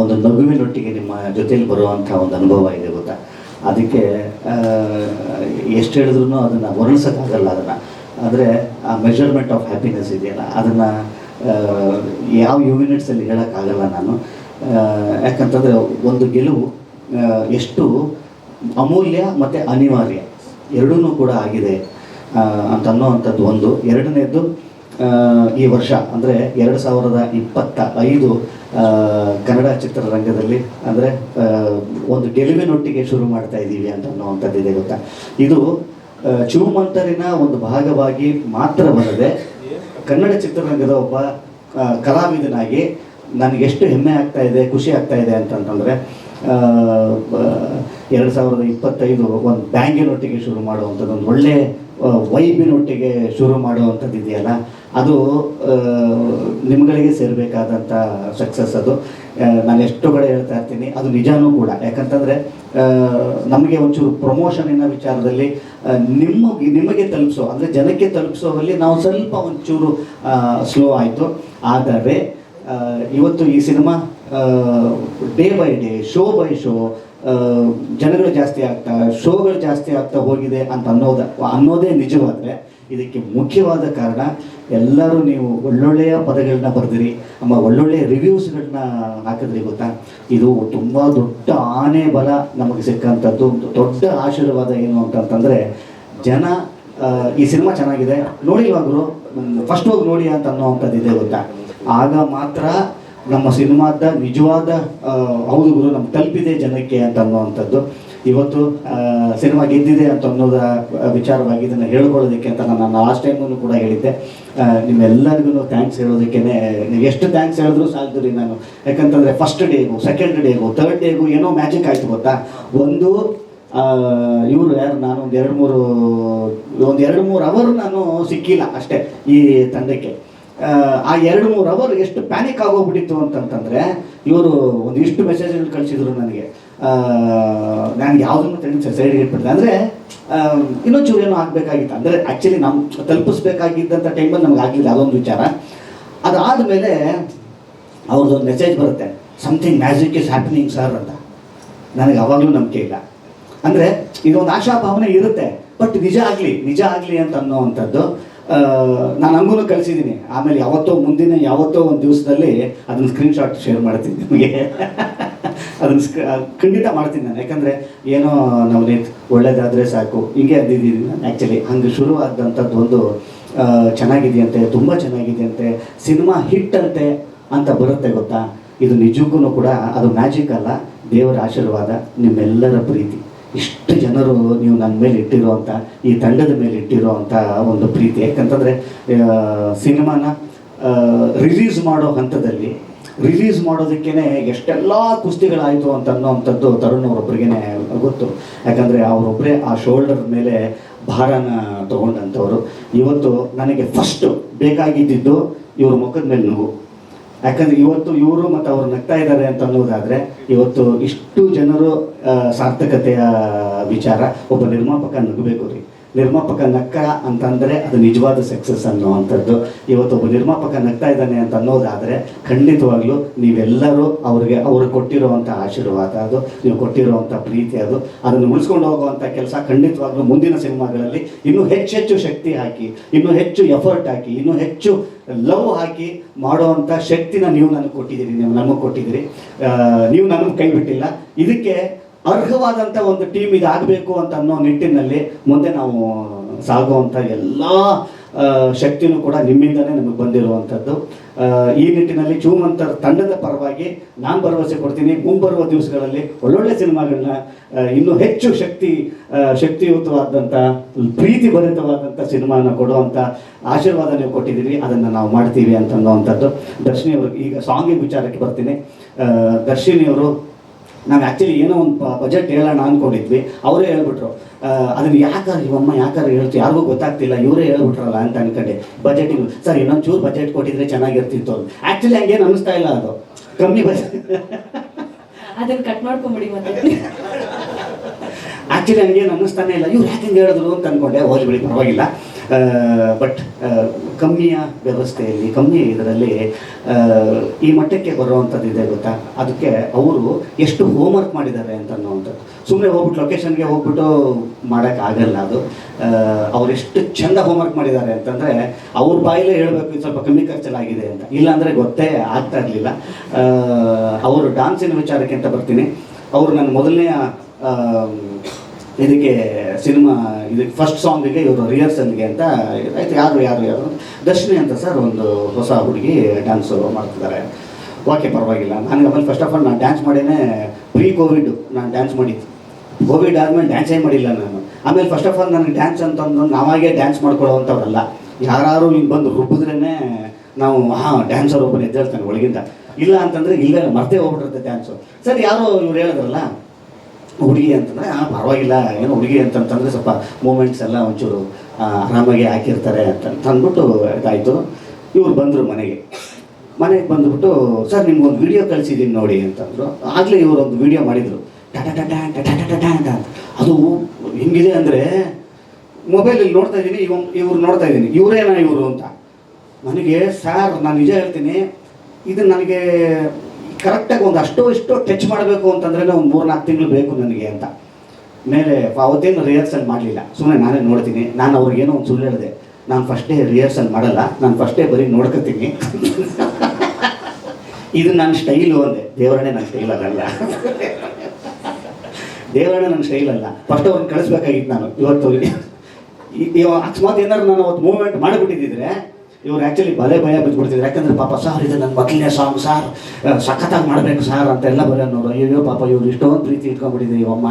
ಒಂದು ನಗುವಿನೊಟ್ಟಿಗೆ ನಿಮ್ಮ ಜೊತೆಯಲ್ಲಿ ಬರುವಂಥ ಒಂದು ಅನುಭವ ಇದೆ ಗೊತ್ತಾ? ಅದಕ್ಕೆ ಎಷ್ಟು ಹೇಳಿದ್ರು ಅದನ್ನು ವರ್ಣಿಸೋಕ್ಕಾಗಲ್ಲ ಅದನ್ನು. ಆದರೆ ಆ ಮೆಷರ್ಮೆಂಟ್ ಆಫ್ ಹ್ಯಾಪಿನೆಸ್ ಇದೆಯಲ್ಲ, ಅದನ್ನು ಯಾವ ಯೂನಿಟ್ಸಲ್ಲಿ ಹೇಳೋಕ್ಕಾಗಲ್ಲ ನಾನು. ಯಾಕಂತಂದರೆ ಒಂದು ಗೆಲುವು ಎಷ್ಟು ಅಮೂಲ್ಯ ಮತ್ತು ಅನಿವಾರ್ಯ. ಎರಡೂ ಕೂಡ ಆಗಿದೆ ಅಂತ ಅನ್ನೋವಂಥದ್ದು ಒಂದು. ಎರಡನೇದು ಈ ವರ್ಷ ಅಂದರೆ ಎರಡು ಸಾವಿರದ ಇಪ್ಪತ್ತ ಐದು ಕನ್ನಡ ಚಿತ್ರರಂಗದಲ್ಲಿ ಅಂದರೆ ಒಂದು ಗೆಲುವಿನೊಟ್ಟಿಗೆ ಶುರು ಮಾಡ್ತಾ ಇದ್ದೀವಿ ಅಂತ ಅನ್ನೋವಂಥದ್ದಿದೆ ಗೊತ್ತಾ? ಇದು ಚುಮಂತರಿನ ಒಂದು ಭಾಗವಾಗಿ ಮಾತ್ರವಲ್ಲದೆ ಕನ್ನಡ ಚಿತ್ರರಂಗದ ಒಬ್ಬ ಕಲಾವಿದನಾಗಿ ನನಗೆ ಎಷ್ಟು ಹೆಮ್ಮೆ ಆಗ್ತಾ ಇದೆ ಖುಷಿ ಆಗ್ತಾ ಇದೆ ಅಂತಂತಂದರೆ ಎರಡು ಸಾವಿರದ ಇಪ್ಪತ್ತೈದು ಒಂದು ಬ್ಯಾಂಗಿನೊಟ್ಟಿಗೆ ಶುರು ಮಾಡುವಂಥದ್ದು ಒಂದು ಒಳ್ಳೆ ಆ, ವೈಬಿನೊಟ್ಟಿಗೆ ಶುರು ಮಾಡುವಂಥದ್ದು ಇದೆಯಲ್ಲ ಅದು ನಿಮ್ಗಳಿಗೆ ಸೇರಬೇಕಾದಂಥ ಸಕ್ಸಸ್ ಅದು. ನಾನು ಎಷ್ಟು ಕಡೆ ಹೇಳ್ತಾ ಇರ್ತೀನಿ, ಅದು ನಿಜಾನೂ ಕೂಡ. ಯಾಕಂತಂದರೆ ನಮಗೆ ಒಂಚೂರು ಪ್ರಮೋಷನಿನ ವಿಚಾರದಲ್ಲಿ ನಿಮ್ಮ ನಿಮಗೆ ನಿಮಗೆ ತಲುಪಿಸೋ, ಅಂದರೆ ಜನಕ್ಕೆ ತಲುಪಿಸೋವಲ್ಲಿ ನಾವು ಸ್ವಲ್ಪ ಒಂಚೂರು ಸ್ಲೋ ಆಯಿತು. ಆದರೆ ಇವತ್ತು ಈ cinema day by day, show by show ಜನಗಳು ಜಾಸ್ತಿ ಆಗ್ತಾ, ಶೋಗಳು ಜಾಸ್ತಿ ಆಗ್ತಾ ಹೋಗಿದೆ ಅಂತ ಅನ್ನೋದ, ಅನ್ನೋದೇ ನಿಜವಾದರೆ ಇದಕ್ಕೆ ಮುಖ್ಯವಾದ ಕಾರಣ ಎಲ್ಲರೂ ನೀವು ಒಳ್ಳೊಳ್ಳೆಯ ಪದಗಳನ್ನ ಬರೆದಿರಿ, ಅಮ್ಮ ಒಳ್ಳೊಳ್ಳೆಯ ರಿವ್ಯೂಸ್ಗಳನ್ನ ಹಾಕಿದ್ರಿ ಗೊತ್ತಾ? ಇದು ತುಂಬ ದೊಡ್ಡ ಆನೆ ಬಲ ನಮಗೆ ಸಿಕ್ಕಂಥದ್ದು ಒಂದು ದೊಡ್ಡ ಆಶೀರ್ವಾದ ಏನು ಅಂತಂತಂದರೆ ಜನ ಈ ಸಿನಿಮಾ ಚೆನ್ನಾಗಿದೆ ನೋಡಿಲ್ವಾಗ್ರು ಫಸ್ಟ್ ಹೋಗಿ ನೋಡಿ ಅಂತ ಅನ್ನೋವಂಥದ್ದು ಇದೆ ಗೊತ್ತಾ? ಆಗ ಮಾತ್ರ ನಮ್ಮ ಸಿನಿಮಾದ ನಿಜವಾದ ಹೌದು ಗುರು, ನಮ್ಗೆ ತಲುಪಿದೆ ಜನಕ್ಕೆ ಅಂತ ಅನ್ನುವಂಥದ್ದು ಇವತ್ತು ಸಿನಿಮಾ ಗೆದ್ದಿದೆ ಅಂತ ಅನ್ನೋದ ವಿಚಾರವಾಗಿ ಇದನ್ನು ಹೇಳ್ಕೊಳ್ಳೋದಕ್ಕೆ ಅಂತ ನಾನು ಲಾಸ್ಟ್ ಟೈಮ್ನು ಕೂಡ ಹೇಳಿದ್ದೆ. ನಿಮ್ಮೆಲ್ಲರಿಗೂ ಥ್ಯಾಂಕ್ಸ್ ಹೇಳೋದಕ್ಕೆ ನೀವು ಎಷ್ಟು ಥ್ಯಾಂಕ್ಸ್ ಹೇಳಿದ್ರು ಸಾಲದು ರೀ ನಾನು. ಯಾಕಂತಂದರೆ ಫಸ್ಟ್ ಡೇಗೂ ಸೆಕೆಂಡ್ ಡೇಗೂ ಥರ್ಡ್ ಡೇಗೂ ಏನೋ ಮ್ಯಾಜಿಕ್ ಆಯಿತು ಗೊತ್ತಾ? ಒಂದು ಇವರು ಯಾರು? ನಾನು ಒಂದು ಎರಡು ಮೂರು ಒಂದು ಎರಡು ಮೂರು ಅವರ್ ನಾನು ಸಿಕ್ಕಿಲ್ಲ ಅಷ್ಟೇ ಈ ತಂಡಕ್ಕೆ. ಆ, ಎರಡು ಮೂರು ಅವರ್ ಎಷ್ಟು ಪ್ಯಾನಿಕ್ ಆಗೋಗ್ಬಿಟ್ಟಿತ್ತು ಅಂತಂತಂದರೆ ಇವರು ಒಂದಿಷ್ಟು ಮೆಸೇಜ್ಗಳು ಕಳಿಸಿದ್ರು ನನಗೆ. ನಾನು ಯಾವುದನ್ನು ತೆಗೆದು ಸೈಡ್ ಇಟ್ಬಿಟ್ಟಿದೆ ಅಂದರೆ ಇನ್ನೊಂಚೂರು ಏನು ಆಗಬೇಕಾಗಿತ್ತು. ಅಂದರೆ ಆ್ಯಕ್ಚುಲಿ ನಾವು ತಲುಪಿಸ್ಬೇಕಾಗಿದ್ದಂಥ ಟೈಮಲ್ಲಿ ನಮ್ಗೆ ಆಗಲಿಲ್ಲ, ಅದೊಂದು ವಿಚಾರ. ಅದಾದ ಮೇಲೆ ಅವ್ರದ್ದೊಂದು ಮೆಸೇಜ್ ಬರುತ್ತೆ. Something magic is happening sir ಅಂತ. ನನಗೆ ಅವಾಗಲೂ ನಂಬಿಕೆ ಇಲ್ಲ. ಅಂದರೆ ಇದೊಂದು ಆಶಾಭಾವನೆ ಇರುತ್ತೆ. ಬಟ್ ನಿಜ ಆಗಲಿ ನಿಜ ಆಗಲಿ ಅಂತ ಅನ್ನೋವಂಥದ್ದು ನಾನು ಹಂಗೂ ಕಲಿಸಿದ್ದೀನಿ ಆಮೇಲೆ ಯಾವತ್ತೋ ಮುಂದಿನ, ಯಾವತ್ತೋ ಒಂದು ದಿವಸದಲ್ಲಿ ಅದನ್ನು ಸ್ಕ್ರೀನ್ಶಾಟ್ ಶೇರ್ ಮಾಡ್ತೀನಿ ನಿಮಗೆ. ಅದನ್ನು ಖಂಡಿತ ಮಾಡ್ತೀನಿ ನಾನು. ಯಾಕಂದರೆ ಏನೋ ನವನೀತ್ ಒಳ್ಳೇದಾದರೆ ಸಾಕು. ಹಿಂಗೆ ಅಂದಿದ್ದೀನಿ ನಾನು ಆ್ಯಕ್ಚುಲಿ ಹಂಗೆ ಶುರುವಾದಂಥದ್ದು ಒಂದು ಚೆನ್ನಾಗಿದೆಯಂತೆ, ತುಂಬ ಚೆನ್ನಾಗಿದೆಯಂತೆ, ಸಿನಿಮಾ ಹಿಟ್ ಅಂತೆ ಅಂತ ಬರುತ್ತೆ ಗೊತ್ತಾ? ಇದು ನಿಜಕ್ಕೂ ಕೂಡ ಅದು ಮ್ಯಾಜಿಕ್ ಅಲ್ಲ. ದೇವರ ಆಶೀರ್ವಾದ, ನಿಮ್ಮೆಲ್ಲರ ಪ್ರೀತಿ. ಇಷ್ಟು ಜನರು ನೀವು ನನ್ನ ಮೇಲೆ ಇಟ್ಟಿರುವಂಥ ಈ ತಂಡದ ಮೇಲೆ ಇಟ್ಟಿರುವಂಥ ಒಂದು ಪ್ರೀತಿ. ಯಾಕಂತಂದರೆ ಸಿನಿಮಾನ ರಿಲೀಸ್ ಮಾಡೋ ಹಂತದಲ್ಲಿ ರಿಲೀಸ್ ಮಾಡೋದಕ್ಕೇ ಎಷ್ಟೆಲ್ಲ ಕುಸ್ತಿಗಳಾಯಿತು ಅಂತ ಅನ್ನೋವಂಥದ್ದು ತರುಣ್ ಅವರೊಬ್ಬರಿಗೇ ಗೊತ್ತು. ಯಾಕಂದರೆ ಅವರೊಬ್ಬರೇ ಆ ಶೋಲ್ಡರ್ ಮೇಲೆ ಭಾರನ ತಗೊಂಡಂಥವ್ರು. ಇವತ್ತು ನನಗೆ ಫಸ್ಟು ಬೇಕಾಗಿದ್ದಿದ್ದು ಇವ್ರ ಮುಖದ ಮೇಲೆ ನೋವು. ಯಾಕಂದ್ರೆ ಇವತ್ತು ಇವರು ಮತ್ತು ಅವ್ರು ನಗ್ತಾ ಇದ್ದಾರೆ ಅಂತ ಅನ್ನೋದಾದ್ರೆ ಇವತ್ತು ಇಷ್ಟು ಜನರು ಸಾರ್ಥಕತೆಯ ವಿಚಾರ ಒಬ್ಬ ನಿರ್ಮಾಪಕ ನಗಬೇಕು ರೀ. ನಿರ್ಮಾಪಕ ನಕ್ಕ ಅಂತಂದರೆ ಅದು ನಿಜವಾದ ಸಕ್ಸಸ್ ಅನ್ನುವಂಥದ್ದು ಇವತ್ತು ಒಬ್ಬ ನಿರ್ಮಾಪಕ ನಗ್ತಾ ಇದ್ದಾನೆ ಅಂತ ಅನ್ನೋದಾದರೆ ಖಂಡಿತವಾಗ್ಲೂ ನೀವೆಲ್ಲರೂ ಅವ್ರಿಗೆ ಅವ್ರಿಗೆ ಕೊಟ್ಟಿರುವಂಥ ಆಶೀರ್ವಾದ ಅದು, ನೀವು ಕೊಟ್ಟಿರುವಂಥ ಪ್ರೀತಿ ಅದು. ಅದನ್ನು ಉಳಿಸ್ಕೊಂಡು ಹೋಗುವಂಥ ಕೆಲಸ ಖಂಡಿತವಾಗ್ಲೂ ಮುಂದಿನ ಸಿನಿಮಾಗಳಲ್ಲಿ ಇನ್ನೂ ಹೆಚ್ಚೆಚ್ಚು ಶಕ್ತಿ ಹಾಕಿ, ಇನ್ನೂ ಹೆಚ್ಚು ಎಫರ್ಟ್ ಹಾಕಿ, ಇನ್ನೂ ಹೆಚ್ಚು ಲವ್ ಹಾಕಿ ಮಾಡುವಂಥ ಶಕ್ತಿನ ನೀವು ನನಗೆ ಕೊಟ್ಟಿದ್ದೀರಿ, ನೀವು ನಮಗೆ ಕೊಟ್ಟಿದ್ದೀರಿ. ನೀವು ನನಗೆ ಕೈ ಬಿಟ್ಟಿಲ್ಲ. ಇದಕ್ಕೆ ಅರ್ಹವಾದಂಥ ಒಂದು ಟೀಮ್ ಇದಾಗಬೇಕು ಅಂತ ಅನ್ನೋ ನಿಟ್ಟಿನಲ್ಲಿ ಮುಂದೆ ನಾವು ಸಾಗುವಂಥ ಎಲ್ಲ ಶಕ್ತಿನೂ ಕೂಡ ನಿಮ್ಮಿಂದನೇ ನಮಗೆ ಬಂದಿರುವಂಥದ್ದು ಈ ನಿಟ್ಟಿನಲ್ಲಿ ಚೂಮಂತರ್ ತಂಡದ ಪರವಾಗಿ ನಾನು ಭರವಸೆ ಕೊಡ್ತೀನಿ. ಮುಂಬರುವ ದಿವಸಗಳಲ್ಲಿ ಒಳ್ಳೊಳ್ಳೆ ಸಿನಿಮಾಗಳನ್ನ ಇನ್ನೂ ಹೆಚ್ಚು ಶಕ್ತಿ ಶಕ್ತಿಯುತವಾದಂಥ ಪ್ರೀತಿ ಭರಿತವಾದಂಥ ಸಿನಿಮಾನ ಕೊಡುವಂಥ ಆಶೀರ್ವಾದ ನೀವು ಕೊಟ್ಟಿದ್ದೀರಿ. ಅದನ್ನು ನಾವು ಮಾಡ್ತೀವಿ ಅಂತ ಅನ್ನೋವಂಥದ್ದು. ದರ್ಶಿನಿ ಅವ್ರಿಗೆ ಈಗ ಸಾಂಗಿನ ವಿಚಾರಕ್ಕೆ ಬರ್ತೀನಿ. ದರ್ಶಿನಿಯವರು ನಾವು ಆ್ಯಕ್ಚುಲಿ ಏನೋ ಒಂದು ಬಜೆಟ್ ಹೇಳೋಣ ಅಂದ್ಕೊಂಡಿದ್ವಿ ಅವರೇ ಹೇಳ್ಬಿಟ್ರು ಅದನ್ನು ಯಾಕಾರ ಇವಮ್ಮ ಯಾಕಾರ ಹೇಳ್ತು ಯಾರಿಗೂ ಗೊತ್ತಾಗ್ತಿಲ್ಲ. ಇವರೇ ಹೇಳ್ಬಿಟ್ರಲ್ಲ ಅಂತ ಅನ್ಕೊಂಡೆ ಬಜೆಟಿಗೆ ಸರ್ ಇನ್ನೊಂದು ಚೂರು ಬಜೆಟ್ ಕೊಟ್ಟಿದ್ರೆ ಚೆನ್ನಾಗಿರ್ತಿತ್ತು ಅದು ಆ್ಯಕ್ಚುಲಿ ಹಂಗೇನು ಅನ್ನಿಸ್ತಾ ಇಲ್ಲ ಅದು. ಕಮ್ಮಿ ಬಜೆಟ್ ಅದನ್ನ ಕಟ್ ಮಾಡ್ಕೊಂಬಿಡಿ ಮತ್ತೆ. ಆ್ಯಕ್ಚುಲಿ ಹಂಗೇನು ಅನ್ನಿಸ್ತಾನೆ ಇಲ್ಲ. ಇವ್ರು ಯಾಕೆ ಹೇಳಿದ್ರು ಅಂತ ಅನ್ಕೊಂಡೆ. ಹೋಗಿಬಿಡಿ ಪರವಾಗಿಲ್ಲ. ಬಟ್ ಕಮ್ಮಿಯ ವ್ಯವಸ್ಥೆಯಲ್ಲಿ, ಕಮ್ಮಿಯ ಇದರಲ್ಲಿ ಈ ಮಟ್ಟಕ್ಕೆ ಬರುವಂಥದ್ದು ಇದೆ ಗೊತ್ತಾ? ಅದಕ್ಕೆ ಅವರು ಎಷ್ಟು ಹೋಮ್ವರ್ಕ್ ಮಾಡಿದ್ದಾರೆ ಅಂತ ಅನ್ನೋವಂಥದ್ದು. ಸುಮ್ಮನೆ ಹೋಗ್ಬಿಟ್ಟು ಲೊಕೇಶನ್ಗೆ ಹೋಗ್ಬಿಟ್ಟು ಮಾಡೋಕ್ಕಾಗಲ್ಲ ಅದು. ಅವ್ರು ಅವರೆಷ್ಟು ಚೆಂದ ಹೋಮ್ವರ್ಕ್ ಮಾಡಿದ್ದಾರೆ ಅಂತಂದರೆ, ಅವ್ರ ಬಾಯಲ್ಲೇ ಹೇಳಬೇಕು, ಇದು ಸ್ವಲ್ಪ ಕಮ್ಮಿ ಖರ್ಚಲಾಗಿದೆ ಅಂತ. ಇಲ್ಲಾಂದರೆ ಗೊತ್ತೇ ಆಗ್ತಾ ಇರಲಿಲ್ಲ. ಅವರು ಡಾನ್ಸಿನ ವಿಚಾರಕ್ಕೆ ಅಂತ ಬರ್ತೀನಿ. ಅವರು ನನ್ನ ಮೊದಲನೆಯ ಇದಕ್ಕೆ ಸಿನಿಮಾ, ಇದಕ್ಕೆ ಫಸ್ಟ್ ಸಾಂಗಿಗೆ ಇವರು ರಿಹರ್ಸಲ್ಗೆ ಅಂತ ಆಯ್ತು ಯಾರು ಯಾರು ಯಾರು ದರ್ಶಿನಿ ಅಂತ ಸರ್ ಒಂದು ಹೊಸ ಹುಡುಗಿ ಡ್ಯಾನ್ಸು ಮಾಡ್ತಿದ್ದಾರೆ. ಓಕೆ ಪರವಾಗಿಲ್ಲ. ನನಗೆ ಆಮೇಲೆ ಫಸ್ಟ್ ಆಫ್ ಆಲ್ ನಾನು ಡ್ಯಾನ್ಸ್ ಮಾಡೇನೆ ಪ್ರೀ ಕೋವಿಡ್ ನಾನು ಡ್ಯಾನ್ಸ್ ಮಾಡಿದ್ದು. ಕೋವಿಡ್ ಆದಮೇಲೆ ಡ್ಯಾನ್ಸೇ ಮಾಡಿಲ್ಲ ನಾನು. ಆಮೇಲೆ ಫಸ್ಟ್ ಆಫ್ ಆಲ್ ನನಗೆ ಡ್ಯಾನ್ಸ್ ಅಂತಂದ್ರೆ ನಾವಾಗೇ ಡ್ಯಾನ್ಸ್ ಮಾಡ್ಕೊಳ್ಳೋವಂಥವ್ರಲ್ಲ ಯಾರು ಹಿಂಗೆ ಬಂದು ರುಬ್ಬಿದ್ರೇ ನಾವು ಹಾಂ ಡ್ಯಾನ್ಸರ್ ಒಬ್ಬನ ಎದ್ದೇಳ್ತಾನೆ ಒಳಗಿಂದ. ಇಲ್ಲ ಅಂತಂದರೆ ಇಲ್ಲೇ ಮರ್ತೇ ಹೋಗ್ಬಿಟ್ಟಿರುತ್ತೆ ಡ್ಯಾನ್ಸು ಸರ್, ಯಾರೋ ಇವ್ರು ಹೇಳಿದ್ರಲ್ಲ ಹುಡುಗಿ ಅಂತಂದರೆ, ಆ, ಪರವಾಗಿಲ್ಲ, ಏನು ಹುಡುಗಿ ಅಂತಂತಂದರೆ ಸ್ವಲ್ಪ ಮೂಮೆಂಟ್ಸ್ ಎಲ್ಲ ಒಂಚೂರು ಆರಾಮಾಗಿ ಹಾಕಿರ್ತಾರೆ ಅಂತ ಅಂದ್ಬಿಟ್ಟು ಇದಾಯಿತು. ಇವ್ರು ಬಂದರು ಮನೆಗೆ. ಮನೆಗೆ ಬಂದುಬಿಟ್ಟು, ಸರ್, ನಿಮ್ಗೊಂದು ವಿಡಿಯೋ ಕಳಿಸಿದ್ದೀನಿ ನೋಡಿ ಅಂತಂದರು. ಆಗಲೇ ಇವರು ಒಂದು ವಿಡಿಯೋ ಮಾಡಿದರು ಟಟ ಟಟ ಟಟ ಟಟ ಅಂತ. ಅದು ಹೆಂಗಿದೆ ಅಂದರೆ ಮೊಬೈಲಲ್ಲಿ ನೋಡ್ತಾ ಇದ್ದೀನಿ, ಇವ್, ಇವ್ರು ನೋಡ್ತಾ ಇದ್ದೀನಿ. ಇವರೇನಾ ಇವರು ಅಂತ. ನನಗೆ ಸರ್, ನಾನು ನಿಜ ಹೇಳ್ತೀನಿ, ಇದು ನನಗೆ ಕರೆಕ್ಟಾಗಿ ಒಂದು ಅಷ್ಟು ಇಷ್ಟೋ ಟಚ್ ಮಾಡಬೇಕು ಅಂತಂದ್ರೆ ಒಂದು ಮೂರು ನಾಲ್ಕು ತಿಂಗಳು ಬೇಕು ನನಗೆ ಅಂತ ಮೇಲೆ ಅವತ್ತೇನು ರಿಹರ್ಸಲ್ ಮಾಡಲಿಲ್ಲ ಸುಮ್ಮನೆ ನಾನೇ ನೋಡ್ತೀನಿ ನಾನು ಅವ್ರಿಗೇನೋ ಒಂದು ಸುಳ್ಳು ಹೇಳಿದೆ ನಾನು ಫಸ್ಟ್ ಡೇ ರಿಹರ್ಸಲ್ ಮಾಡಲ್ಲ ನಾನು ಫಸ್ಟ್ ಡೇ ಬರೀ ನೋಡ್ಕೊತೀನಿ ಇದು ನನ್ನ ಸ್ಟೈಲು ಅಂದೆ ದೇವರಣೆ ನನ್ನ ಸ್ಟೈಲ್ ಅದಲ್ಲ ದೇವರಣೆ ನನ್ನ ಸ್ಟೈಲ್ ಅಲ್ಲ ಫಸ್ಟ್ ಅವ್ರನ್ನ ಕಳಿಸ್ಬೇಕಾಗಿತ್ತು ನಾನು ಇವತ್ತು ಅಕಸ್ಮಾತ್ ಏನಾದ್ರು ನಾನು ಅವತ್ತು ಮೂವ್ಮೆಂಟ್ ಮಾಡಿಬಿಟ್ಟಿದ್ದಿದ್ರೆ ಇವ್ರು ಆ್ಯಕ್ಚುಲಿ ಬಲೆ ಭಯ ಬಿದ್ದುಬಿಡ್ತಿದ್ರು. ಯಾಕಂದ್ರೆ ಪಾಪ ಸರ್ ಇದು ನನ್ನ ಮೊದಲನೇ ಸಾಂಗ್, ಸರ್ ಸಖತ್ತಾಗಿ ಮಾಡಬೇಕು ಸರ್ ಅಂತ ಎಲ್ಲ ಬರೋ ಅನ್ನೋರು ಅಯ್ಯೋ ಪಾಪ ಇವ್ರು ಇಷ್ಟೊಂದು ಪ್ರೀತಿ ಇಟ್ಕೊಂಡ್ಬಿಟ್ಟಿದೆ ಇವಮ್ಮ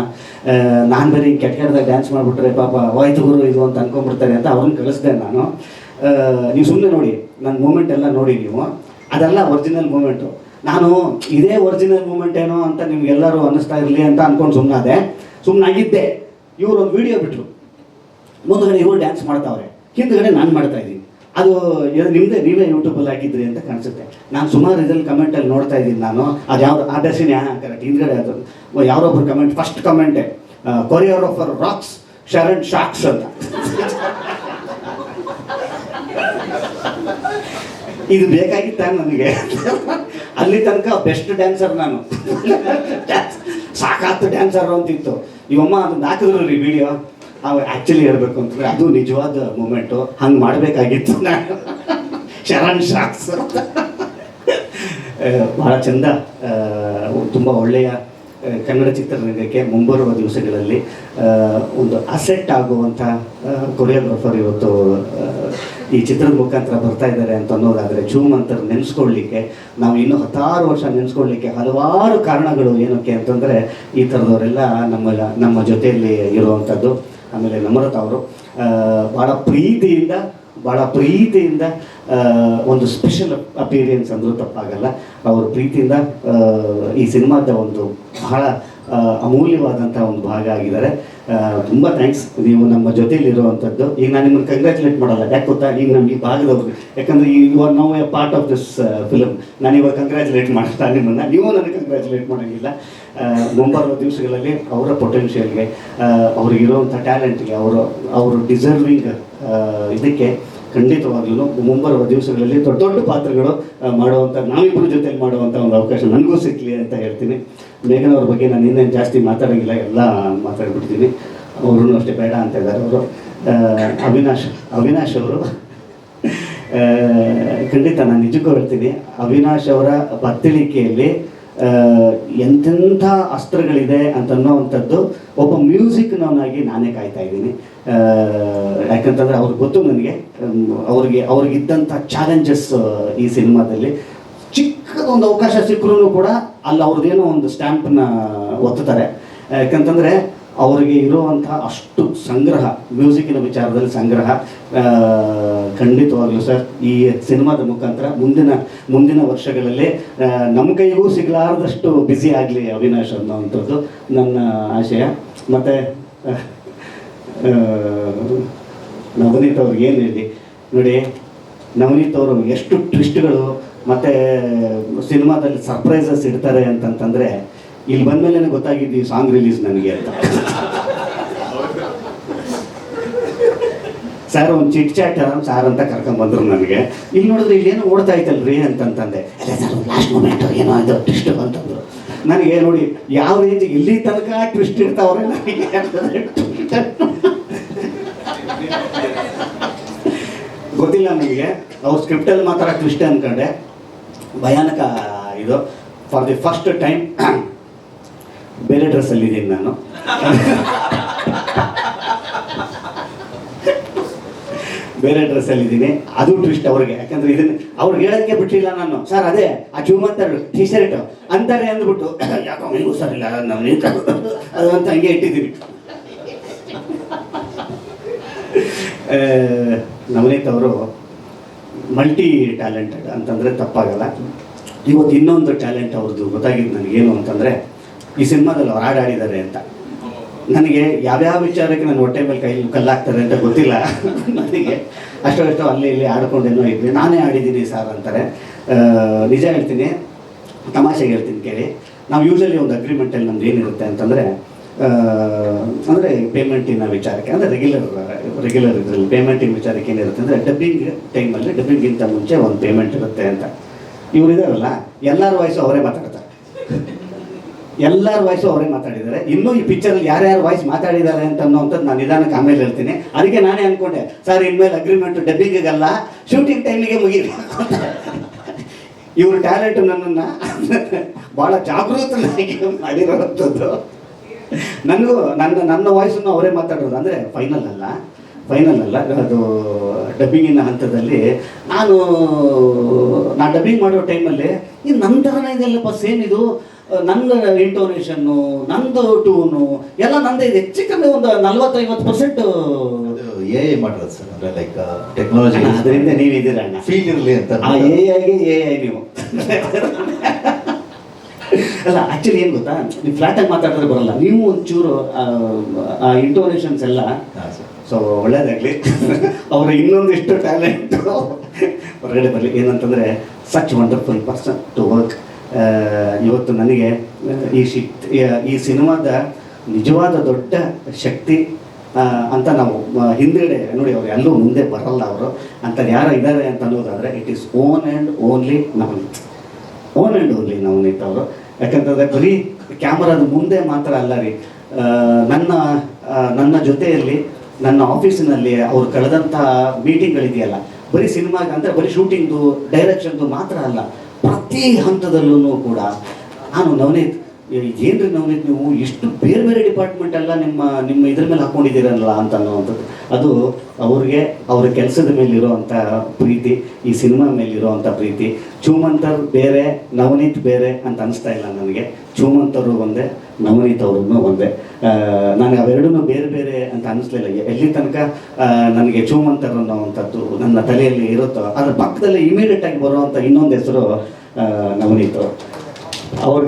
ನಾನು ಬರೀ ಕೆಟ್ಟದಾಗ ಡ್ಯಾನ್ಸ್ ಮಾಡಿಬಿಟ್ರೆ ಪಾಪ ಹೋಯ್ತು ಗುರು ಇದು ಅಂತ ಅನ್ಕೊಂಡ್ಬಿಡ್ತಾರೆ ಅಂತ ಅವ್ರನ್ನ ಕಳಿಸ್ದೆ ನಾನು. ನೀವು ಸುಮ್ಮನೆ ನೋಡಿ ನನ್ನ ಮೂಮೆಂಟ್ ಎಲ್ಲ ನೋಡಿ ನೀವು. ಅದೆಲ್ಲ ಒರಿಜಿನಲ್ ಮೂಮೆಂಟು ನಾನು, ಇದೇ ಒರಿಜಿನಲ್ ಮೂಮೆಂಟ್ ಏನೋ ಅಂತ ನಿಮ್ಗೆಲ್ಲರೂ ಅನ್ನಿಸ್ತಾ ಇರಲಿ ಅಂತ ಅನ್ಕೊಂಡು ಸುಮ್ಮನಾದೆ ಸುಮ್ಮನಾಗಿದ್ದೆ ಇವರು ಒಂದು ವಿಡಿಯೋ ಬಿಟ್ಟರು ಮುಂದುಗಡೆ ಇವರು ಡ್ಯಾನ್ಸ್ ಮಾಡ್ತಾವ್ರೆ. ಹಿಂದ್ಗಡೆ ನಾನು ಮಾಡ್ತಾ ಇದ್ದೀನಿ. ಅದು ನಿಮ್ಮದೇ ನೀವೇ ಯೂಟ್ಯೂಬಲ್ಲಿ ಹಾಕಿದ್ರಿ ಅಂತ ಕಾಣಿಸುತ್ತೆ. ನಾನು ಸುಮಾರು ಇದ್ರಲ್ಲಿ ಕಮೆಂಟಲ್ಲಿ ನೋಡ್ತಾ ಇದ್ದೀನಿ ನಾನು. ಅದು ಯಾವ್ದು ಆ ದರ್ಶಿನಿ ಹಾಂ ಕರೆಕ್ಟ್ ಹಿಂದ್ಗಡೆ ಅದು. ಯಾರೊಬ್ರು ಕಮೆಂಟ್ ಫಸ್ಟ್ ಕಮೆಂಟೆ ಕೊರಿಯೋಗ್ರಾಫರ್ ರಾಕ್ಸ್ ಶರಣ್ ಶಾಕ್ಸ್ ಅಂತ. ಇದು ಬೇಕಾಗಿತ್ತ ನನಗೆ? ಅಲ್ಲಿ ತನಕ ಬೆಸ್ಟ್ ಡ್ಯಾನ್ಸರ್ ನಾನು. ಸಾಕಾತು ಡ್ಯಾನ್ಸರ್ ಅಂತಿತ್ತು. ಇವಮ್ಮ ಅದನ್ನ ಹಾಕಿದ್ರು ರೀ ವಿಡಿಯೋ ಅವು ಆ್ಯಕ್ಚುಲಿ ಹೇಳ್ಬೇಕು ಅಂತಂದ್ರೆ ಅದು ನಿಜವಾದ ಮೂಮೆಂಟು ಹಂಗೆ ಮಾಡಬೇಕಾಗಿತ್ತು. ನಾನು ಶರಣ್ ಶಾಕ್ಸ್ ಭಾಳ ಚಂದ. ತುಂಬ ಒಳ್ಳೆಯ ಕನ್ನಡ ಚಿತ್ರರಂಗಕ್ಕೆ ಮುಂಬರುವ ದಿವಸಗಳಲ್ಲಿ ಒಂದು ಅಸೆಟ್ ಆಗುವಂಥ ಕೊರಿಯೋಗ್ರಾಫರ್ ಇವತ್ತು ಈ ಚಿತ್ರದ ಮುಖಾಂತರ ಬರ್ತಾ ಇದ್ದಾರೆ ಅಂತ ಅನ್ನೋದಾದರೆ ಅಂತ ನೆನೆಸ್ಕೊಳ್ಳಿಕ್ಕೆ ನಾವು ಇನ್ನೂ ಹತ್ತಾರು ವರ್ಷ ನೆನೆಸ್ಕೊಳ್ಳಿಕ್ಕೆ ಹಲವಾರು ಕಾರಣಗಳು ಏನಕ್ಕೆ ಅಂತಂದರೆ ಈ ಥರದವರೆಲ್ಲ ನಮ್ಮ ನಮ್ಮ ಜೊತೆಯಲ್ಲಿ ಇರುವಂಥದ್ದು ಆಮೇಲೆ ನಮ್ರತ ಅವರು ಭಾಳ ಪ್ರೀತಿಯಿಂದ ಭಾಳ ಪ್ರೀತಿಯಿಂದ ಒಂದು ಸ್ಪೆಷಲ್ ಅಪೀರಿಯನ್ಸ್ ಅಂದರೂ ತಪ್ಪಾಗಲ್ಲ. ಅವರು ಪ್ರೀತಿಯಿಂದ ಈ ಸಿನಿಮಾದ ಒಂದು ಬಹಳ ಅಮೂಲ್ಯವಾದಂಥ ಒಂದು ಭಾಗ ಆಗಿದ್ದಾರೆ. ತುಂಬ ಥ್ಯಾಂಕ್ಸ್ ನೀವು ನಮ್ಮ ಜೊತೆಯಲ್ಲಿರುವಂಥದ್ದು ಈಗ ನಾನು ನಿಮ್ಮನ್ನು ಕಂಗ್ರ್ಯಾಚುಲೇಟ್ ಮಾಡಲ್ಲ. ಯಾಕೆ ಗೊತ್ತಾ? ಈಗ ನಮ್ಮ ಈ ಭಾಗದವ್ರಿಗೆ ಯಾಕಂದರೆ you are now a part of this film ನಾನು ಇವಾಗ ಕಂಗ್ರ್ಯಾಚುಲೇಟ್ ಮಾಡ್ತಾ ನಿಮ್ಮನ್ನು. ನೀವು ನನಗೆ ಕಂಗ್ರ್ಯಾಚುಲೇಟ್ ಮಾಡೋಂಗಿಲ್ಲ. ಮುಂಬರುವ ದಿವಸಗಳಲ್ಲಿ ಅವರ ಪೊಟೆನ್ಷಿಯಲ್ಗೆ ಅವ್ರಿಗಿರುವಂಥ ಟ್ಯಾಲೆಂಟ್ಗೆ ಅವರು ಅವರು ಡಿಸರ್ವಿಂಗ್ ಇದಕ್ಕೆ ಖಂಡಿತವಾಗ್ಲೂ ಮುಂಬರುವ ದಿವಸಗಳಲ್ಲಿ ದೊಡ್ಡ ದೊಡ್ಡ ಪಾತ್ರಗಳು ಮಾಡುವಂಥ ನಾವಿಬ್ಬರ ಜೊತೆಲಿ ಮಾಡುವಂಥ ಒಂದು ಅವಕಾಶ ನನಗೂ ಸಿಕ್ಕಲಿ ಅಂತ ಹೇಳ್ತೀನಿ. ಮೇಘನವ್ರ ಬಗ್ಗೆ ನಾನು ಇನ್ನೇನು ಜಾಸ್ತಿ ಮಾತಾಡೋಂಗಿಲ್ಲ, ಎಲ್ಲ ಮಾತಾಡ್ಬಿಡ್ತೀನಿ. ಅವರು ಅಷ್ಟೇ ಬೇಡ ಅಂತ ಇದ್ದಾರೆ ಅವರು. ಅವಿನಾಶ್ ಅವಿನಾಶ್ ಅವರು. ಖಂಡಿತ ನಾನು ನಿಜಕ್ಕೂ ಹೇಳ್ತೀನಿ, ಅವಿನಾಶ್ ಅವರ ಬತ್ತಳಿಕೆಯಲ್ಲಿ ಎಂತೆಂಥ ಅಸ್ತ್ರಗಳಿದೆ ಅಂತ ಅನ್ನೋವಂಥದ್ದು ಒಬ್ಬ ಮ್ಯೂಸಿಕ್ನವನಾಗಿ ನಾನೇ ಕಾಯ್ತಾ ಇದ್ದೀನಿ. ಯಾಕಂತಂದರೆ ಅವ್ರಿಗೆ ಗೊತ್ತು ನನಗೆ. ಅವ್ರಿಗೆ, ಅವ್ರಿಗಿದ್ದಂಥ ಚಾಲೆಂಜಸ್ ಈ ಸಿನಿಮಾದಲ್ಲಿ. ಚಿಕ್ಕದೊಂದು ಅವಕಾಶ ಸಿಕ್ಕರೂ ಕೂಡ ಅಲ್ಲಿ ಅವ್ರದ್ದೇನೋ ಒಂದು ಸ್ಟ್ಯಾಂಪನ್ನ ಒತ್ತುತ್ತಾರೆ. ಯಾಕಂತಂದರೆ ಅವರಿಗೆ ಇರುವಂಥ ಅಷ್ಟು ಸಂಗ್ರಹ ಮ್ಯೂಸಿಕ್ಕಿನ ವಿಚಾರದಲ್ಲಿ ಸಂಗ್ರಹ ಖಂಡಿತವಾಗ್ಲೂ ಸರ್, ಈ ಸಿನಿಮಾದ ಮುಖಾಂತರ ಮುಂದಿನ ಮುಂದಿನ ವರ್ಷಗಳಲ್ಲಿ ನಮ್ಮ ಕೈಗೂ ಸಿಗಲಾರದಷ್ಟು ಬ್ಯುಸಿ ಆಗಲಿ ಅವಿನಾಶ್ ಅನ್ನೋವಂಥದ್ದು ನನ್ನ ಆಶಯ. ಮತ್ತು ನವನೀತ್ ಅವ್ರಿಗೆ ಏನು ಹೇಳಿ? ನೋಡಿ ನವನೀತ್ ಅವರು ಎಷ್ಟು ಟ್ವಿಸ್ಟ್ಗಳು ಮತ್ತು ಸಿನಿಮಾದಲ್ಲಿ ಸರ್ಪ್ರೈಸಸ್ ಇಡ್ತಾರೆ ಅಂತಂತಂದರೆ, ಇಲ್ಲಿ ಬಂದಮೇಲೆ ಗೊತ್ತಾಗಿದ್ದು ಈ ಸಾಂಗ್ ರಿಲೀಸ್ ನನಗೆ ಅಂತ. ಸರ್, ಒಂದು ಚಿಟ್ ಚಾಟ್ ಸಾರ್ ಅಂತ ನನಗೆ. ಇಲ್ಲಿ ನೋಡಿದ್ರೆ ಇಲ್ಲೇನೋ ಓಡ್ತಾ ಐತಲ್ರಿ ಅಂತಂತಂದೆ. ಸರ್ ಲಾಸ್ಟ್ ಮೂಮೆಂಟ್ ಏನೋ ಇದು ಟ್ವಿಸ್ಟ್ ಅಂತಂದ್ರು ನನಗೆ ನೋಡಿ, ಯಾವ ರೀತಿ ಇಲ್ಲಿ ತನಕ ಟ್ವಿಸ್ಟ್ ಇರ್ತಾವ್ರೆ ನನಗೆ ಗೊತ್ತಿಲ್ಲ ನನಗೆ ಅವ್ರ ಸ್ಕ್ರಿಪ್ಟಲ್ಲಿ ಮಾತ್ರ ಟ್ವಿಸ್ಟ್ ಅನ್ಕೊಂಡೆ. ಭಯಾನಕ ಇದು. ಫಾರ್ ದಿ ಫಸ್ಟ್ ಟೈಮ್ ಬೇರೆ ಡ್ರೆಸ್ಸಲ್ಲಿ ಇದ್ದೀನಿ ನಾನು. ಬೇರೆ ಡ್ರೆಸ್ಸಲ್ಲಿ ಇದ್ದೀನಿ. ಅದು ಟ್ವಿಸ್ಟ್ ಅವ್ರಿಗೆ. ಯಾಕಂದ್ರೆ ಇದನ್ನ ಅವ್ರು ಹೇಳೋಕ್ಕೆ ಬಿಟ್ಟಿಲ್ಲ ನಾನು. ಸರ್ ಅದೇ, ಆ ಚೂಮಂತರು ಟಿ ಶರ್ಟ್ ಅಂತಾರೆ ಅಂದ್ಬಿಟ್ಟು, ಯಾಕೋ ಮೈಗೂ ಸರ್ ಇಲ್ಲ ನಾನು ಅದು ಅಂತ ಹಂಗೆ ಇಟ್ಟಿದ್ದೀನಿ. ನವನೀತ್ ಅವರು ಮಲ್ಟಿ ಟ್ಯಾಲೆಂಟೆಡ್ ಅಂತಂದರೆ ತಪ್ಪಾಗಲ್ಲ. ಇವತ್ತು ಇನ್ನೊಂದು ಟ್ಯಾಲೆಂಟ್ ಅವ್ರದ್ದು ಗೊತ್ತಾಗಿದ್ದು ನನಗೇನು ಅಂತಂದರೆ ಈ ಸಿನಿಮಾದಲ್ಲಿ ಅವ್ರು ಹಾಡಾಡಿದ್ದಾರೆ ಅಂತ. ನನಗೆ ಯಾವ್ಯಾವ ವಿಚಾರಕ್ಕೆ ನನ್ನ ಹೊಟ್ಟೆ ಮೇಲೆ ಕೈ ಕಲ್ಲಾಗ್ತಾರೆ ಅಂತ ಗೊತ್ತಿಲ್ಲ. ನನಗೆ ಅಷ್ಟೋ ಅಷ್ಟೋ ಅಲ್ಲಿ ಇಲ್ಲಿ ಆಡ್ಕೊಂಡೇನೋ ಇದ್ವಿ. ನಾನೇ ಆಡಿದ್ದೀನಿ ಸರ್ ಅಂತಾರೆ. ನಿಜ ಹೇಳ್ತೀನಿ, ತಮಾಷೆಗೆ ಹೇಳ್ತೀನಿ ಕೇಳಿ. ನಾವು ಯೂಶಲಿ ಒಂದು ಅಗ್ರಿಮೆಂಟಲ್ಲಿ ನಮ್ದು ಏನಿರುತ್ತೆ ಅಂತಂದರೆ ಅಂದರೆ ಪೇಮೆಂಟಿನ ವಿಚಾರಕ್ಕೆ, ಅಂದರೆ ರೆಗ್ಯುಲರ್ ರೆಗ್ಯುಲರ್ ಇದರಲ್ಲಿ ಪೇಮೆಂಟಿನ ವಿಚಾರಕ್ಕೆ ಏನಿರುತ್ತೆ ಅಂದರೆ ಡಬ್ಬಿಂಗ್ ಟೈಮಲ್ಲಿ ಡಬ್ಬಿಂಗಿಂತ ಮುಂಚೆ ಒಂದು ಪೇಮೆಂಟ್ ಇರುತ್ತೆ ಅಂತ. ಇವ್ರು ಇದಾರಲ್ಲ, ಎಲ್ಲರ ವಾಯ್ಸು ಅವರೇ ಮಾತಾಡ್ತಾರೆ. ಎಲ್ಲರ ವಾಯ್ಸು ಅವರೇ ಮಾತಾಡಿದ್ದಾರೆ. ಇನ್ನೂ ಈ ಪಿಕ್ಚರಲ್ಲಿ ಯಾರ್ಯಾರು ವಾಯ್ಸ್ ಮಾತಾಡಿದ್ದಾರೆ ಅಂತ ಅನ್ನೋವಂಥದ್ದು ನಾನು ನಿಧಾನಕ್ಕೆ ಆಮೇಲೆ ಹೇಳ್ತೀನಿ. ಅದಕ್ಕೆ ನಾನೇ ಅನ್ಕೊಂಡೆ ಸರ್ ಇನ್ಮೇಲೆ ಅಗ್ರಿಮೆಂಟ್ ಡಬ್ಬಿಂಗಿಗಲ್ಲ ಶೂಟಿಂಗ್ ಟೈಮಿಗೆ ಅಂತ ಇವ್ರ ಟ್ಯಾಲೆಂಟ್ ನನ್ನನ್ನು ಭಾಳ ಜಾಗೃತನಾಗಿ ಮಾಡಿರೋವಂಥದ್ದು. ನನಗೂ ನನ್ನ ನನ್ನ ವಾಯ್ಸನ್ನು ಅವರೇ ಮಾತಾಡೋದು ಅಂದರೆ ಫೈನಲ್ ಅಲ್ಲ. ಫೈನಲ್ ಅಲ್ಲ. ಅದು ಡಬ್ಬಿಂಗಿನ ಹಂತದಲ್ಲಿ ನಾನು ನಾ ಡಬ್ಬಿಂಗ್ ಮಾಡೋ ಟೈಮಲ್ಲಿ ಇದು ನನ್ನ ಥರನೇ ಇದೆಯಲ್ಲಪ್ಪ ಸೇಮ್ ಇದು. ನನ್ನ ಇಂಟೋನೇಷನ್ನು ನಂದು ಟೂನು ಎಲ್ಲ ನಂದು ಇದೆ. ಹೆಚ್ಚು ಕಮ್ಮಿ ಒಂದು ನಲ್ವತ್ತೈವತ್ತು ಪರ್ಸೆಂಟ್ ಎ ಐ ಮಾಡಿರೋದು ಸರ್. ಅಂದ್ರೆ ಲೈಕ್ ಟೆಕ್ನಾಲಜಿ ಅದರಿಂದ ನೀವಿದ್ದೀರ ಫೀಲ್ ಇರಲಿ ಅಂತ ಎ ಐಗೆ ಎ ಐ ನೀವು. ಅಲ್ಲ ಆಕ್ಚುಲಿ ಏನು ಗೊತ್ತಾ? ನೀವು ಫ್ಲಾಟಾಗಿ ಮಾತಾಡಿದ್ರೆ ಬರಲ್ಲ. ನೀವು ಒಂಚೂರು ಆ, ಇಂಟೋನೇಷನ್ಸ್ ಎಲ್ಲ. ಸೊ ಒಳ್ಳೇದಾಗಲಿ. ಅವರ ಇನ್ನೊಂದಿಷ್ಟು ಟ್ಯಾಲೆಂಟು ಹೊರಗಡೆ ಬರಲಿ. ಏನಂತಂದರೆ such wonderful person to work ಇವತ್ತು ನನಗೆ ಈ ಶಿಕ್ ಈ ಸಿನಿಮಾದ ನಿಜವಾದ ದೊಡ್ಡ ಶಕ್ತಿ ಅಂತ ನಾವು ಹಿಂದ್ಗಡೆ ನೋಡಿ ಅವ್ರು ಎಲ್ಲೂ ಮುಂದೆ ಬರಲ್ಲ ಅವರು. ಅಂತ ಯಾರು ಇದ್ದಾರೆ ಅಂತ ಅನ್ನೋದಾದರೆ it is one and only Navneet. One and only Navneet ಅವರು. ಯಾಕಂತಂದರೆ ಬರೀ ಕ್ಯಾಮರಾದ ಮುಂದೆ ಮಾತ್ರ ಅಲ್ಲ ರೀ. ನನ್ನ ನನ್ನ ಜೊತೆಯಲ್ಲಿ, ನನ್ನ ಆಫೀಸಿನಲ್ಲಿ ಅವರು ಕಳೆದಂಥ ಮೀಟಿಂಗ್ಗಳಿದೆಯಲ್ಲ, ಬರೀ ಸಿನಿಮಾಗೆ ಅಂದರೆ ಬರೀ ಶೂಟಿಂಗ್ದು ಡೈರೆಕ್ಷನ್ದು ಮಾತ್ರ ಅಲ್ಲ, ಪ್ರತಿ ಹಂತದಲ್ಲೂ ಕೂಡ ನಾನು ನವನೀತ್ ಏನ್ರಿ ನಮಗೆ ನೀವು ಎಷ್ಟು ಬೇರೆ ಬೇರೆ ಡಿಪಾರ್ಟ್ಮೆಂಟ್ ಎಲ್ಲ ನಿಮ್ಮ ನಿಮ್ಮ ಇದ್ರ ಮೇಲೆ ಹಾಕೊಂಡಿದ್ದೀರಲ್ಲ ಅಂತ ಅನ್ನೋವಂಥದ್ದು. ಅದು ಅವ್ರಿಗೆ, ಅವ್ರ ಕೆಲಸದ ಮೇಲೆ ಇರೋವಂಥ ಪ್ರೀತಿ, ಈ ಸಿನಿಮಾ ಮೇಲೆ ಪ್ರೀತಿ. ಚೂಮಂತರ್ ಬೇರೆ, ನವನೀತ್ ಬೇರೆ ಅಂತ ಅನಿಸ್ತಾ ಇಲ್ಲ ನನಗೆ. ಚೂಮಂತರು ಒಂದೇ, ನವನೀತ್ ಅವ್ರನ್ನು ಒಂದೇ. ನನಗೆ ಅವೆರಡೂ ಬೇರೆ ಬೇರೆ ಅಂತ ಅನಿಸ್ಲಿಲ್ಲ. ಎಲ್ಲಿ ತನಕ ನನಗೆ ಚೂಮಂತರ್ ಅನ್ನೋವಂಥದ್ದು ನನ್ನ ತಲೆಯಲ್ಲಿ ಇರುತ್ತೋ, ಅದ್ರ ಪಕ್ಕದಲ್ಲಿ ಇಮಿಡಿಯೇಟ್ ಆಗಿ ಬರುವಂಥ ಇನ್ನೊಂದು ಹೆಸರು ನವನೀತ್ ಅವ್ರು